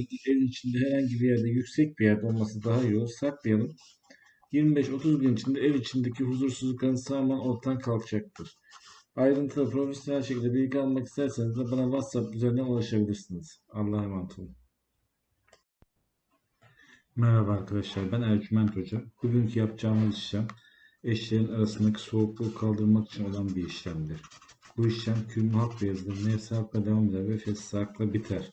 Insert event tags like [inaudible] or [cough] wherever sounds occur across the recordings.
Evin içinde herhangi bir yerde yüksek bir yerde olması daha iyi olur. Saklayalım. 25-30 gün içinde ev içindeki huzursuzlukların tamamen ortadan kalkacaktır. Ayrıntılı profesyonel şekilde bilgi almak isterseniz de bana WhatsApp üzerinden ulaşabilirsiniz. Allah'a emanet olun. Merhaba arkadaşlar ben Ercüment Hoca. Bugünkü yapacağımız işlem eşlerin arasındaki soğukluğu kaldırmak için olan bir işlemdir. Bu işlem külmü hakla yazılır, nefsi hakla devam eder ve fesli hakla biter.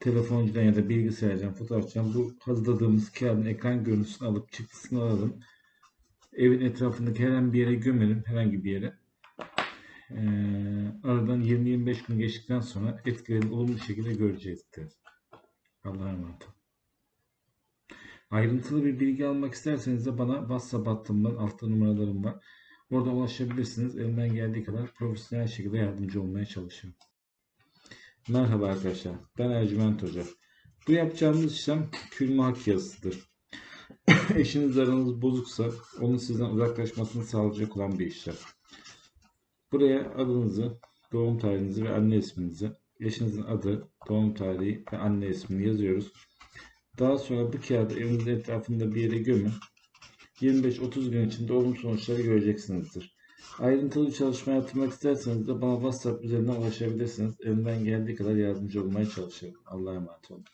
telefoncudan ya da bilgisayardan, fotoğrafçıdan bu hazırladığımız kağıdın ekran görüntüsünü alıp çıktısını alalım. Evin etrafındaki herhangi bir yere gömelim, herhangi bir yere. Ee, aradan 20-25 gün geçtikten sonra etkilerini olumlu şekilde göreceğizdir. Allah'a emanet olun. Ayrıntılı bir bilgi almak isterseniz de bana WhatsApp hattımdan altta numaralarım var. Orada ulaşabilirsiniz. Elimden geldiği kadar profesyonel şekilde yardımcı olmaya çalışıyorum. Merhaba arkadaşlar. Ben Ercüment Hoca. Bu yapacağımız işlem külme hak yazısıdır. [coughs] Eşiniz aranız bozuksa onun sizden uzaklaşmasını sağlayacak olan bir işlem. Buraya adınızı, doğum tarihinizi ve anne isminizi, eşinizin adı, doğum tarihi ve anne ismini yazıyoruz. Daha sonra bu kağıdı evinizin etrafında bir yere gömün. 25-30 gün içinde olumlu sonuçları göreceksinizdir. Ayrıntılı bir çalışma yaptırmak isterseniz de bana WhatsApp üzerinden ulaşabilirsiniz. Elimden geldiği kadar yardımcı olmaya çalışıyorum. Allah'a emanet olun.